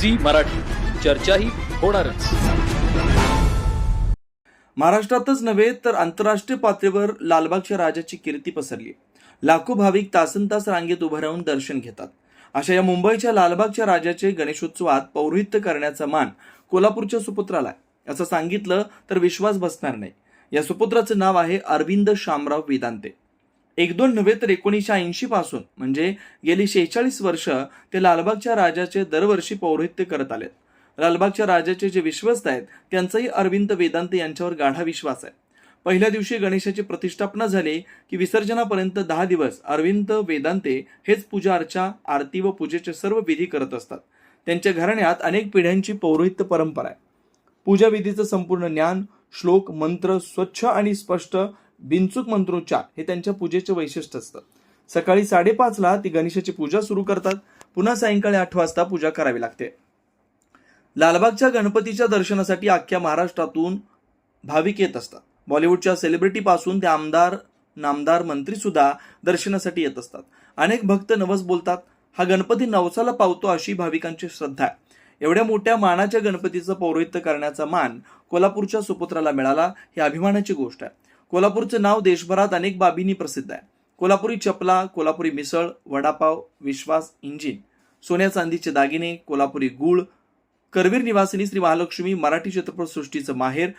Zee Marathi. चर्चाही होणारच. महाराष्ट्रातच नव्हे तर आंतरराष्ट्रीय पातळीवर लालबागच्या राजाची कीर्ती पसरली. लाखो भाविक तासन तास रांगेत उभं राहून दर्शन घेतात. अशा या मुंबईच्या लालबागच्या राजाचे गणेशोत्सवात पौरोहित्य करण्याचा मान कोल्हापूरच्या सुपुत्राला आहे. असं सांगितलं तर विश्वास बसणार नाही. या सुपुत्राचं नाव आहे अरविंद शामराव वेदांते. एक दोन नव्हे तर एकोणीसशे ऐंशी पासून म्हणजे गेली शेहेचाळीस वर्ष ते लालबागच्या राजाचे दरवर्षी पौरोहित्य करत आलेत. लालबागच्या राजाचे जे विश्वस्त आहेत त्यांचाही अरविंद वेदांत यांच्यावर गाढा विश्वास आहे. पहिल्या दिवशी गणेशाची प्रतिष्ठापना झाली की विसर्जनापर्यंत दहा दिवस अरविंद वेदांते हेच पूजा अर्चा आरती व पूजेचे सर्व विधी करत असतात. त्यांच्या घराण्यात अनेक पिढ्यांची पौरोहित्य परंपरा आहे. पूजा विधीचं संपूर्ण ज्ञान श्लोक मंत्र स्वच्छ आणि स्पष्ट बिनचूक मंत्रोच्चार हे त्यांच्या पूजेचे वैशिष्ट्य असतं. सकाळी साडेपाचला ती गणेशाची पूजा सुरू करतात. पुन्हा सायंकाळी आठ वाजता पूजा करावी लागते. लालबागच्या गणपतीच्या दर्शनासाठी अख्ख्या महाराष्ट्रातून भाविक येत असतात. बॉलिवूडच्या सेलिब्रिटीपासून ते आमदार नामदार मंत्री सुद्धा दर्शनासाठी येत असतात. अनेक भक्त नवस बोलतात हा गणपती नवसाला पावतो अशी भाविकांची श्रद्धा आहे. एवढ्या मोठ्या मानाच्या गणपतीचं पौरोहित्य करण्याचा मान कोल्हापूरच्या सुपुत्राला मिळाला ही अभिमानाची गोष्ट आहे. कोल्हापूरचं नाव देशभरात अनेक बाबींनी प्रसिद्ध आहे. कोल्हापुरी चपला कोल्हापुरी मिसळ वडापाव विश्वास इंजिन सोन्या चांदीचे दागिने कोल्हापुरी गूळ करवीर निवासिनी श्री महालक्ष्मी मराठी चित्रपटसृष्टीचं माहेर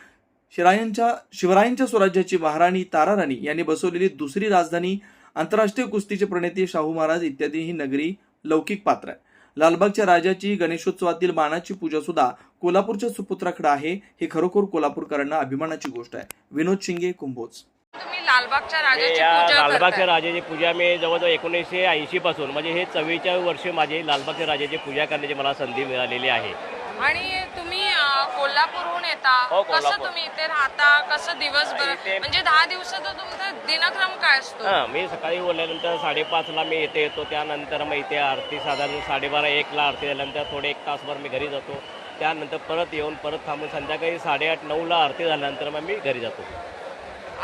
शिरायांच्या शिवरायांच्या स्वराज्याची महाराणी ताराराणी यांनी बसवलेली दुसरी राजधानी आंतरराष्ट्रीय कुस्तीचे प्रणेते शाहू महाराज इत्यादी ही नगरी लौकिक पात्र आहे लालबागच्या राजाची गणेशोत्सवातील मानाची पूजा सुद्धा कोल्हापूरच्या सुपुत्राकडे आहे हे खरोखर कोल्हापूरकरांना अभिमानाची गोष्ट आहे. विनोद शिंगे कुंभोज. तुम्ही लालबागच्या राजाची या पूजा लालबागच्या करताय. राजाची पूजा मी जवळजवळ एकोणीसशे ऐंशी पासून म्हणजे हे चव्वेचाळीस वर्ष माझी लालबागच्या राजाची पूजा करण्याची मला संधी मिळालेली आहे. आणि तुम्ही अं, कोल्हापूरहून येता. हो, कसं कोल्हापूर. तुम्ही इथे राहता? कसं दिवसभर? इथे- म्हणजे दहा दिवसाचा तुमचा दिनक्रम काय असतो? हां मी सकाळी बोलल्यानंतर साडेपाचला मी इथे येतो. त्यानंतर मग इथे आरती साधारण साडेबारा एकला आरती झाल्यानंतर थोडे एक तासभर मी घरी जातो. त्यानंतर परत येऊन परत थांबून संध्याकाळी साडेआठ नऊला आरती झाल्यानंतर मग मी घरी जातो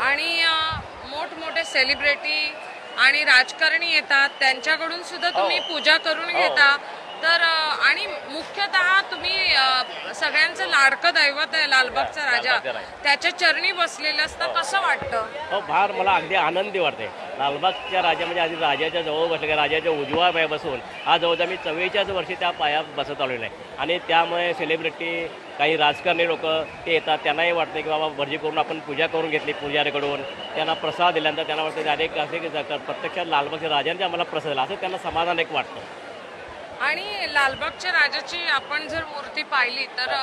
आणि मोठमोठे सेलिब्रिटी आणि राजकारणी येतात त्यांच्याकडून सुद्धा तुम्ही हो. पूजा करून हो. घेता तर आणि मुख्यतः तुम्ही सगळ्यांचं लाडकं दैवत आहे लालबागचा राजा. त्याच्या चरणी बसलेलं असतं कसं वाटतं? हो फार मला अगदी आनंदी वाटते. लालबागच्या राजा म्हणजे आधी राजाच्या जवळ बसले राजाच्या उजवा पाय बसून हा जवळजवळ मी चव्वेचाळीस वर्षी त्या पायात बसत आलेलो आहे. आणि त्यामुळे सेलिब्रिटी काही राजकारणी लोक ते येतात त्यांनाही वाटतं की बाबा भरजी करून आपण पूजा करून घेतली पुजारीकडून त्यांना प्रसाद दिल्यानंतर त्यांना वाटतं की अनेक असे प्रत्यक्षात लालबागच्या राजांचे आम्हाला प्रसाद दिला. असं त्यांना समाधान एक वाटतं. आणि लालबागच्या राजाची आपण जर मूर्ती पाहिली तर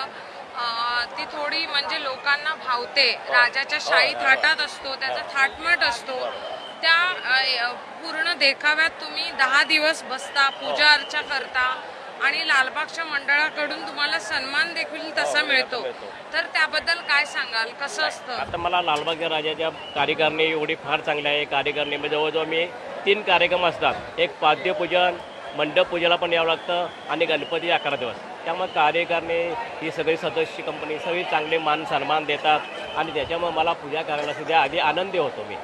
ती थोडी म्हणजे लोकांना भावते. राजाच्या शाही थाटात असतो त्याचा थाटमाट असतो. त्या पूर्ण देखाव्यात तुम्ही दहा दिवस बसता पूजा अर्चा करता आणि लालबागच्या मंडळाकडून तुम्हाला सन्मान देखील तसा मिळतो तर त्याबद्दल काय सांगाल? कसं असतं? आता मला लालबागच्या राजाच्या कार्यकारिणी एवढी फार चांगली आहे. कार्यकारिणी जवळजवळ मी तीन कार्यक्रम असतात. एक पाद्यपूजन मंडप पूजेला पण यावं लागतं आणि गणपती अकरा दिवस. त्यामुळे करणे ही सगळी सदस्य कंपनी सगळी चांगले मान सन्मान देतात आणि त्याच्यामुळे मला पूजा करायला सुद्धा आधी आनंदी होतो मी.